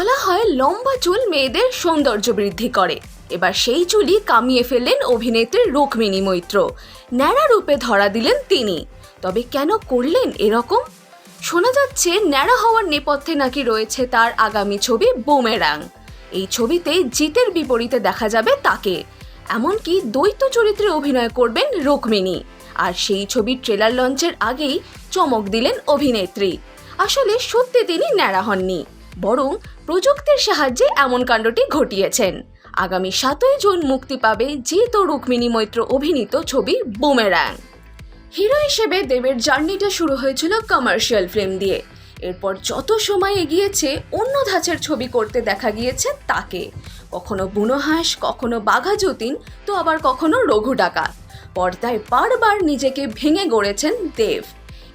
বলা হয় লম্বা চুল মেয়েদের সৌন্দর্য বৃদ্ধি করে। এবার সেই চুলই কামিয়ে ফেললেন অভিনেত্রী রুক্মিণী মৈত্র। ন্যাড়া রূপে ধরা দিলেন তিনি। তবে কেন করলেন এরকম? শোনা যাচ্ছে ন্যাড়া হওয়ার নেপথ্যে নাকি রয়েছে তার আগামী ছবি বুমেরাং। এই ছবিতে জিতের বিপরীতে দেখা যাবে তাকে। এমনকি দ্বৈত চরিত্রে অভিনয় করবেন রুক্মিণী। আর সেই ছবির ট্রেলার লঞ্চের আগেই চমক দিলেন অভিনেত্রী। আসলে সত্যি তিনি ন্যাড়া হননি। বরং প্রযুক্তির সাহায্যে এমন কাণ্ডটি ঘটিয়েছেন। আগামী সাতই জুন মুক্তি পাবে জিত রুক্মিণী মৈত্র অভিনীত ছবি বুমেরাং। হিরো হিসেবে দেবের জার্নিটা শুরু হয়েছিল কমার্শিয়াল ফিল্ম দিয়ে। এরপর যত সময় এগিয়েছে, অন্য ধাঁচের ছবি করতে দেখা গিয়েছে তাকে। কখনো বুনোহাঁস, কখনো বাঘা যতীন, তো আবার কখনো রঘু ডাকাত। পর্দায় বারবার নিজেকে ভেঙে গড়েছেন দেব।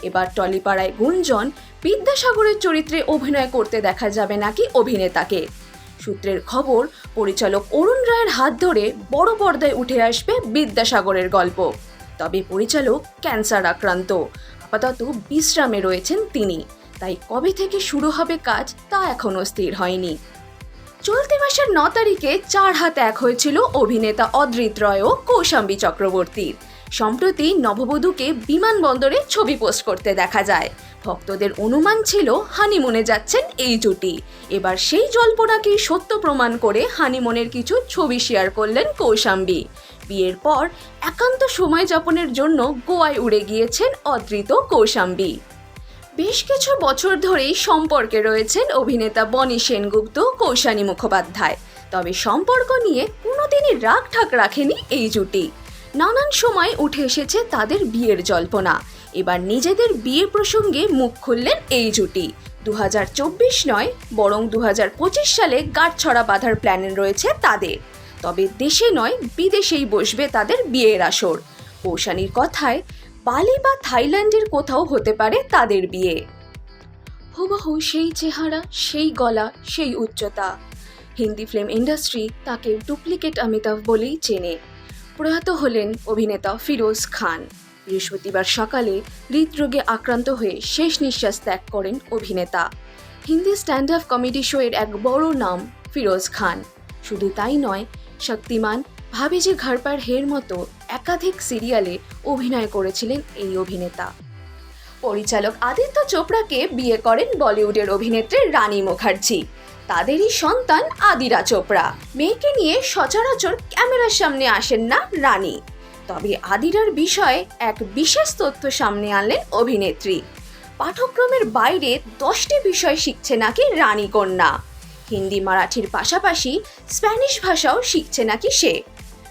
এবার টলিপাড়ায় গুঞ্জন, বিদ্যাসাগরের চরিত্রে অভিনয় করতে দেখা যাবে নাকি অভিনেতাকে। সূত্রের খবর, পরিচালক অরুণ রায়ের হাত ধরে বড় পর্দায় উঠে আসবে বিদ্যাসাগরের গল্প। তবে পরিচালক ক্যান্সার আক্রান্ত। আপাতত বিশ্রামে রয়েছেন তিনি। তাই কবে থেকে শুরু হবে কাজ তা এখনও স্থির হয়নি। চলতি মাসের ন তারিখে চার হাত এক হয়েছিল অভিনেতা অদ্রিত রয় ও কৌশাম্বী চক্রবর্তীর। সম্প্রতি নববধূকে বিমানবন্দরে ছবি পোস্ট করতে দেখা যায়। ভক্তদের অনুমান ছিল হানিমুনে যাচ্ছেন এই জুটি। এবার সেই জল্পনাকে সত্য প্রমাণ করে হানিমুনের কিছু ছবি শেয়ার করলেন কৌশাম্বী। বিয়ের পর একান্ত সময় যাপনের জন্য গোয়ায় উড়ে গিয়েছেন অদ্রিত কৌশাম্বী। বেশ কিছু বছর ধরেই সম্পর্কে রয়েছেন অভিনেতা বনি সেনগুপ্ত, কৌশানী মুখোপাধ্যায়। তবে সম্পর্ক নিয়ে কোনোদিনই রাগ ঠাক রাখেনি এই জুটি। নানান সময় উঠে এসেছে তাদের বিয়ের জল্পনা। এবার নিজেদের বিয়ে প্রসঙ্গে মুখ খুললেন এই জুটি। দু নয়, বরং দু হাজার পঁচিশ সালে গাঁটছড়া বাঁধার প্ল্যান রয়েছে তাদের। তবে দেশে নয়, বিদেশেই বসবে তাদের বিয়ের আসর। কৌশানীর কথায়, বালি বা থাইল্যান্ডের কোথাও হতে পারে তাদের বিয়ে। হুবহু সেই চেহারা, সেই গলা, সেই উচ্চতা। হিন্দি ফিল্ম ইন্ডাস্ট্রি তাকে ডুপ্লিকেট অমিতাভ বলেই চেনে। প্রয়াত হলেন অভিনেতা ফিরোজ খান। বৃহস্পতিবার সকালে হৃদরোগে আক্রান্ত হয়ে শেষ নিঃশ্বাস ত্যাগ করেন অভিনেতা। হিন্দি স্ট্যান্ড আপ কমেডি শোয়ের এক বড় নাম ফিরোজ খান। শুধু তাই নয়, শক্তিমান ভাবি যে ঘর হের মতো একাধিক সিরিয়ালে অভিনয় করেছিলেন এই অভিনেতা। পরিচালক আদিত্য চোপড়াকে বিয়ে করেন বলিউডের অভিনেত্রী রানী মুখার্জি। তাদেরই সন্তান আদিরা চোপড়া। মেয়েকে নিয়ে সচরাচর ক্যামেরার সামনে আসেন না রানী। তবে আদিরার বিষয়ে এক বিশেষ তথ্য সামনে আনলেন অভিনেত্রী। পাঠক্রমের বাইরে দশটি বিষয় শিখছে নাকি রানী কন্যা। হিন্দি, মারাঠির পাশাপাশি স্প্যানিশ ভাষাও শিখছে নাকি সে?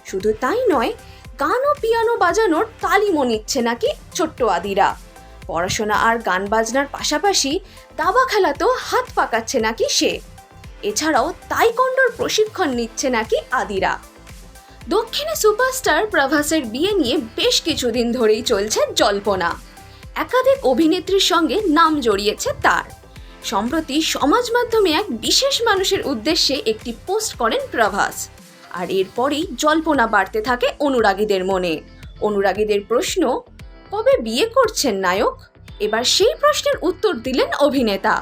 শুধু তাই নয় গান ও পিয়ানো বাজানোর তালিমও নিচ্ছে নাকি ছোট্ট আদিরা? পড়াশোনা আর গান বাজনার পাশাপাশি দাবা খেলাতেও হাত পাকাচ্ছে নাকি সে? এছাড়াও তাইকন্ডোর প্রশিক্ষণ নিচ্ছে নাকি আদিরা। দক্ষিণে সুপারস্টার প্রভাসের বিয়ে নিয়ে বেশ কিছুদিন ধরেই চলছে জল্পনা। একাধিক অভিনেত্রীর সঙ্গে নাম জড়িয়েছে তার। সম্প্রতি সমাজ মাধ্যমে এক বিশেষ মানুষের উদ্দেশ্যে একটি পোস্ট করেন প্রভাস। আর এরপরেই জল্পনা বাড়তে থাকে অনুরাগীদের মনে। অনুরাগীদের প্রশ্ন, কবে বিয়ে করছেন নায়ক? এবার সেই প্রশ্নের উত্তর দিলেন অভিনেতা।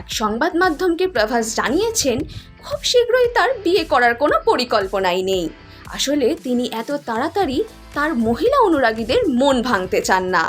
এক সংবাদ মাধ্যমকে প্রভাস জানিয়েছেন, খুব শীঘ্রই তার বিয়ে করার কোনো পরিকল্পনাই নেই। আসলে তিনি এত তাড়াতাড়ি তার মহিলা অনুরাগীদের মন ভাঙতে চান না।